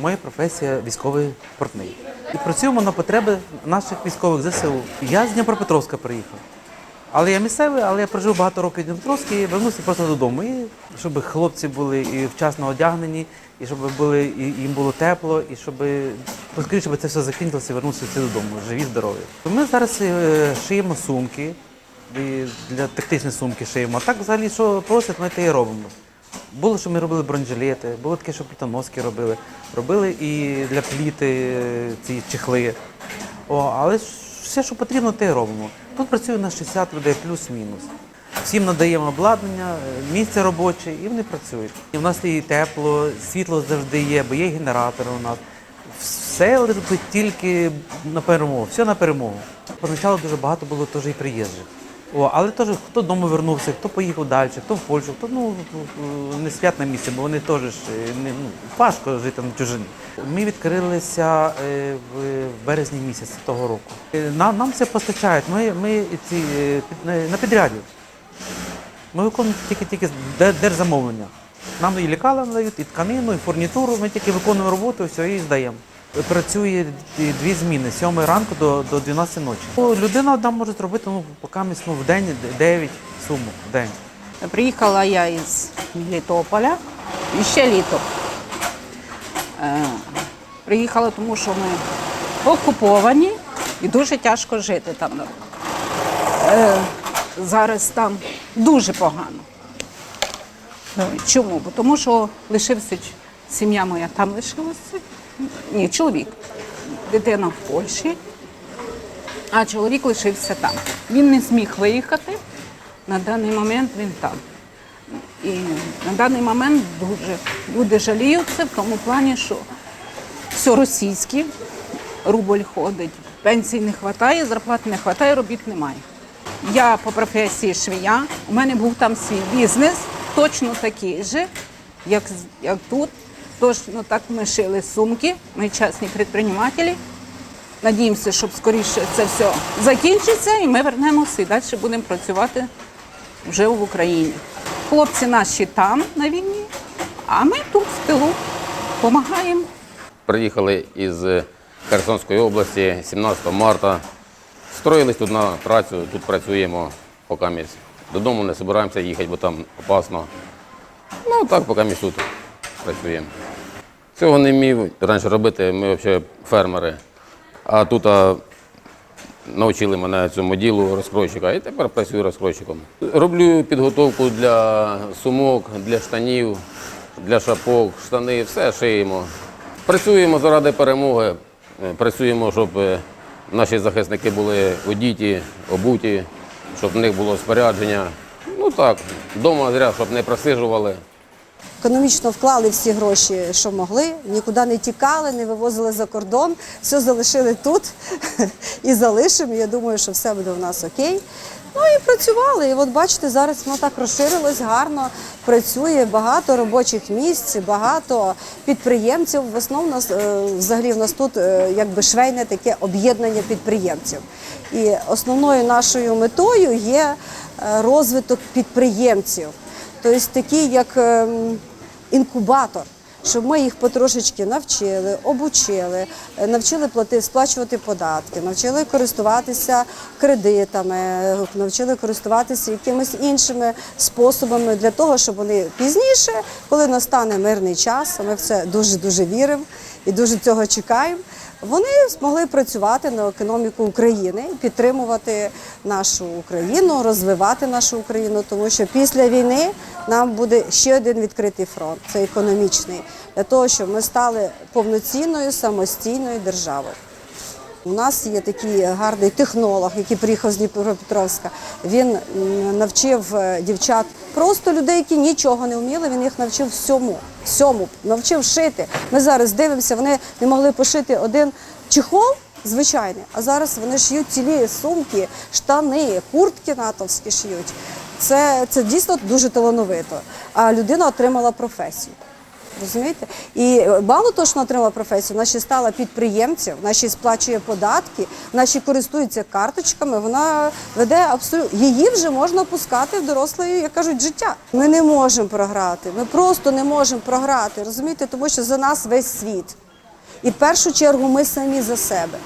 Моя професія військовий портний. І працюємо на потреби наших військових ЗСУ. Я з Дніпропетровська приїхав. Але я місцевий, але я прожив багато років в Дніпропетровській вернувся просто додому. І щоб хлопці були і вчасно одягнені, і щоб були, і їм було тепло, і щоб поскоріше, щоб це все закінчилося і вернувся всі додому, живі, здорові. Ми зараз е, шиємо сумки, для тактичні сумки шиємо. А так взагалі, що просять, ми те і робимо. Було, що ми робили бронежилети, було таке, що плітоноски робили. Робили і для пліти е, ці чехли. О, але все, що потрібно, те робимо. Тут працює на 60 людей плюс-мінус. Всім надаємо обладнання, е, місце робоче, і вони працюють. І в нас і тепло, світло завжди є, бо є генератори у нас. Все от тільки на перемогу, все на перемогу. Поначалу дуже багато було теж і приїжджих. О, але теж хто додому вернувся, хто поїхав далі, хто в Польщу, хто ну не свят на місці, бо вони теж е, не ну, важко жити на чужині. Ми відкрилися е, в березні місяці того року. Е, Нам, нам все постачають. Ми, ми ці на підряді. Ми виконуємо тільки тільки держзамовлення. Нам і лікала надають, і тканину, і фурнітуру. Ми тільки виконуємо роботу, все, і здаємо. Працює дві- зміни з 7 ранку до, до 12 ночі. Ну, Людина одна може зробити ну, поки ну, в день 9 сумок в день. Приїхала я із Літополя і ще літо. Е, Приїхала, тому що ми окуповані і дуже тяжко жити там. Е, Зараз там дуже погано. Е, Чому? Тому що лишився сім'я моя там лишилася. Ні, чоловік. Дитина в Польщі, а чоловік лишився там. Він не зміг виїхати. На даний момент він там. І на даний момент дуже люди жаліються в тому плані, що все російське, рубль ходить, пенсій не вистачає, зарплат не вистачає, робіт немає. Я по професії швія, у мене був там свій бізнес, точно такий же, як, як тут. Точно так ми шили сумки, ми частні підприємці. Надіємося, щоб скоріше це все закінчиться і ми вернемося і далі будемо працювати вже в Україні. Хлопці наші там на війні, а ми тут в тилу допомагаємо. Приїхали із Херсонської області 17 марта. Строїлись тут на працю, тут працюємо поки ми додому не збираємося їхати, бо там опасно. Ну так, поки ми тут працюємо. Цього не вмів раніше робити, ми взагалі фермери. А тут а, навчили мене цьому ділу розкройщика і тепер працюю розкройщиком. Роблю підготовку для сумок, для штанів, для шапок, штани, все шиємо. Працюємо заради перемоги, працюємо, щоб е, наші захисники були одіті, обуті, щоб в них було спорядження. Ну так, вдома зря, щоб не просижували. Економічно вклали всі гроші, що могли, нікуди не тікали, не вивозили за кордон, все залишили тут і залишимо. Я думаю, що все буде у нас окей. Ну і працювали. І от бачите, зараз воно так розширилось, гарно працює, багато робочих місць, багато підприємців. В основному е, взагалі в нас тут е, якби швейне таке об'єднання підприємців. І основною нашою метою є е, розвиток підприємців. Тобто такий як ем, інкубатор, щоб ми їх потрошечки навчили, обучили, е, навчили плати, сплачувати податки, навчили користуватися кредитами, е, навчили користуватися якимись іншими способами для того, щоб вони пізніше, коли настане мирний час, а ми в це дуже дуже віримо і дуже цього чекаємо. Вони змогли працювати на економіку України, підтримувати нашу Україну, розвивати нашу Україну, тому що після війни нам буде ще один відкритий фронт це економічний, для того, щоб ми стали повноцінною самостійною державою. У нас є такий гарний технолог, який приїхав з Дніпропетровська. Він навчив е, дівчат, просто людей, які нічого не вміли. Він їх навчив всьому, всьому, навчив шити. Ми зараз дивимося, вони не могли пошити один чехол. Звичайний, а зараз вони шиють цілі сумки, штани, куртки натовські шиють. Це, це дійсно дуже талановито. А людина отримала професію. Розумієте? І мало того, що отримала професію, вона ще стала підприємцем, вона ще сплачує податки, вона ще користується карточками, вона веде абсолютно її вже можна пускати в доросле, як кажуть, життя. Ми не можемо програти. Ми просто не можемо програти, розумієте, тому що за нас весь світ. І в першу чергу ми самі за себе.